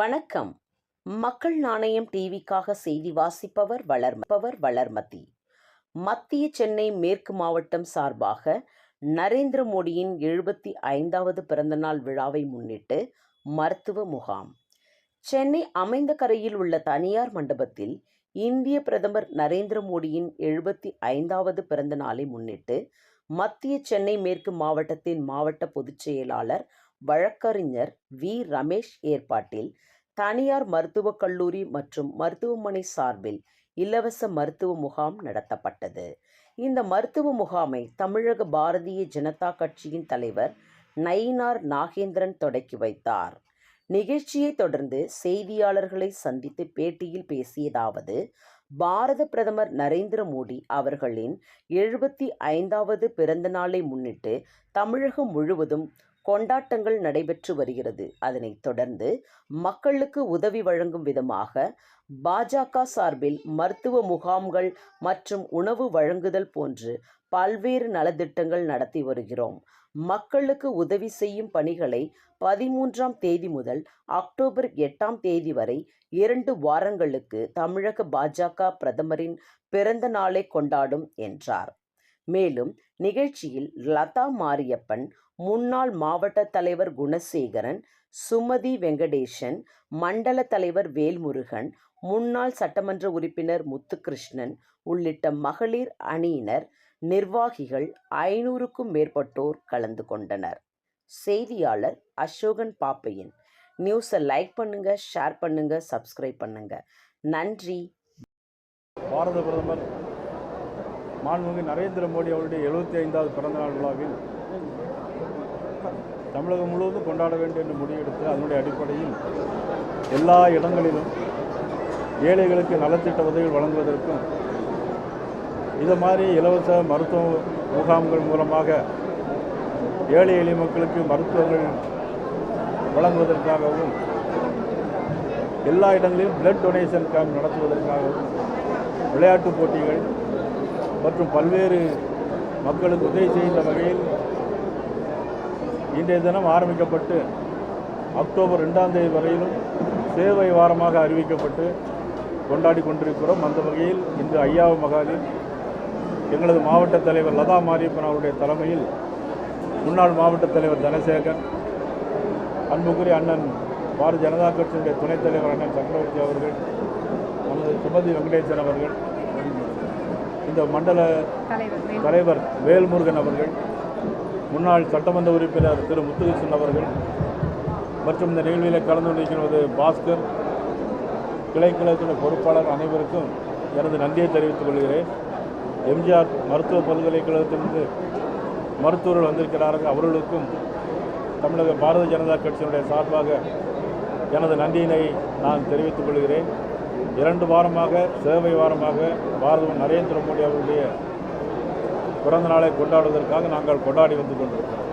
வணக்கம். மக்கள் நாணயம் டிவிக்காக செய்தி வாசிப்பவர் வளர்ப்பவர் வளர்மதி. மத்திய சென்னை மேற்கு மாவட்டம் சார்பாக நரேந்திர மோடியின் எழுபத்தி ஐந்தாவது பிறந்தநாள் விழாவை முன்னிட்டு மருத்துவ முகாம். சென்னை அமைந்த கரையில் உள்ள தனியார் மண்டபத்தில் இந்திய பிரதமர் நரேந்திர மோடியின் எழுபத்தி ஐந்தாவது பிறந்த நாளை முன்னிட்டு மத்திய சென்னை மேற்கு மாவட்டத்தின் மாவட்ட பொதுச் செயலாளர் வழக்கறிஞர் வி. ரமேஷ் ஏற்பாட்டில் தனியார் மருத்துவக் கல்லூரி மற்றும் மருத்துவமனை சார்பில் இலவச மருத்துவ முகாம் நடத்தப்பட்டது. இந்த மருத்துவ முகாமை தமிழக பாரதிய ஜனதா கட்சியின் தலைவர் நயினார் நாகேந்திரன் தொடக்கி வைத்தார். நிகழ்ச்சியை தொடர்ந்து செய்தியாளர்களை சந்தித்து பேட்டியில் பேசியதாவது பாரத பிரதமர் நரேந்திர மோடி அவர்களின் எழுபத்தி ஐந்தாவது பிறந்த நாளை முன்னிட்டு தமிழகம் முழுவதும் கொண்டாட்டங்கள் நடைபெற்று வருகிறது. அதனைத் தொடர்ந்து மக்களுக்கு உதவி வழங்கும் விதமாக பாஜக சார்பில் மருத்துவ முகாம்கள் மற்றும் உணவு வழங்குதல் போன்று பல்வேறு நலத்திட்டங்கள் நடத்தி வருகிறோம். மக்களுக்கு உதவி செய்யும் பணிகளை பதிமூன்றாம் தேதி முதல் அக்டோபர் எட்டாம் தேதி வரை இரண்டு வாரங்களுக்கு தமிழக பாஜக பிரதமரின் பிறந்த நாளை கொண்டாடும் என்றார். மேலும் நிகழ்ச்சியில் லதா மாரியப்பன் முன்னாள் மாவட்ட தலைவர் குணசேகரன் சுமதி வெங்கடேசன் மண்டல தலைவர் வேல்முருகன் முன்னாள் சட்டமன்ற உறுப்பினர் முத்துகிருஷ்ணன் உள்ளிட்ட மகளிர் அணியினர் நிர்வாகிகள் ஐநூறுக்கும் மேற்பட்டோர் கலந்து கொண்டனர். செய்தியாளர் அசோகன் பாப்பையன். நியூஸை லைக் பண்ணுங்க ஷேர் பண்ணுங்க சப்ஸ்கிரைப் பண்ணுங்க. நன்றி. பாரத பிரதமர் மாண்புமிகு நரேந்திர மோடி அவருடைய எழுபத்தி ஐந்தாவது பிறந்தநாள் விழாவில் தமிழகம் முழுவதும் கொண்டாட வேண்டும் என்று முடிவெடுத்து அதனுடைய அடிப்படையில் எல்லா இடங்களிலும் ஏழைகளுக்கு நலத்திட்ட உதவிகள் வழங்குவதற்கும் இது மாதிரி இலவச மருத்துவ முகாம்கள் மூலமாக ஏழை எளிய மக்களுக்கு மருத்துவங்கள் வழங்குவதற்காகவும் எல்லா இடங்களிலும் பிளட் டொனேஷன் கேம்ப் நடத்துவதற்காகவும் விளையாட்டுப் போட்டிகள் மற்றும் பல்வேறு மக்களுக்கு உதவி செய்கின்ற வகையில் இன்றைய தினம் ஆரம்பிக்கப்பட்டு அக்டோபர் ரெண்டாம் தேதி வரையிலும் சேவை வாரமாக அறிவிக்கப்பட்டு கொண்டாடி கொண்டிருக்கிறோம். அந்த வகையில் இன்று ஐயாவு மகாலில் எங்களது மாவட்ட தலைவர் லதா மாரியப்பன் அவருடைய தலைமையில் முன்னாள் மாவட்ட தலைவர் தனசேகர் அன்புக்குரிய அண்ணன் பாரதிய ஜனதா கட்சியினுடைய துணைத் தலைவர் அண்ணன் சக்கரவர்த்தி அவர்கள் நமது சுமதி வெங்கடேசன் அவர்கள் இந்த மண்டல தலைவர் வேல்முருகன் அவர்கள் முன்னாள் சட்டமன்ற உறுப்பினர் திரு முத்துகிருஷ்ணன் அவர்கள் மற்றும் இந்த நிகழ்வில் கலந்து கொண்டிருக்கிறது பாஸ்கர் கிளை கிழக்கின் பொறுப்பாளர் அனைவருக்கும் எனது நன்றியை தெரிவித்துக் கொள்கிறேன். எம்ஜிஆர் மருத்துவ பல்கலைக்கழகத்திலிருந்து மருத்துவர்கள் வந்திருக்கிறார்கள். அவர்களுக்கும் தமிழக பாரதிய ஜனதா கட்சியினுடைய சார்பாக எனது நன்றியினை நான் தெரிவித்துக் கொள்கிறேன். இரண்டு வாரமாக சேவை வாரமாக பாரத நரேந்திர மோடி அவருடைய பிறந்த நாளை கொண்டாடுவதற்காக நாங்கள் கொண்டாடி வந்து கொண்டிருக்கிறோம்.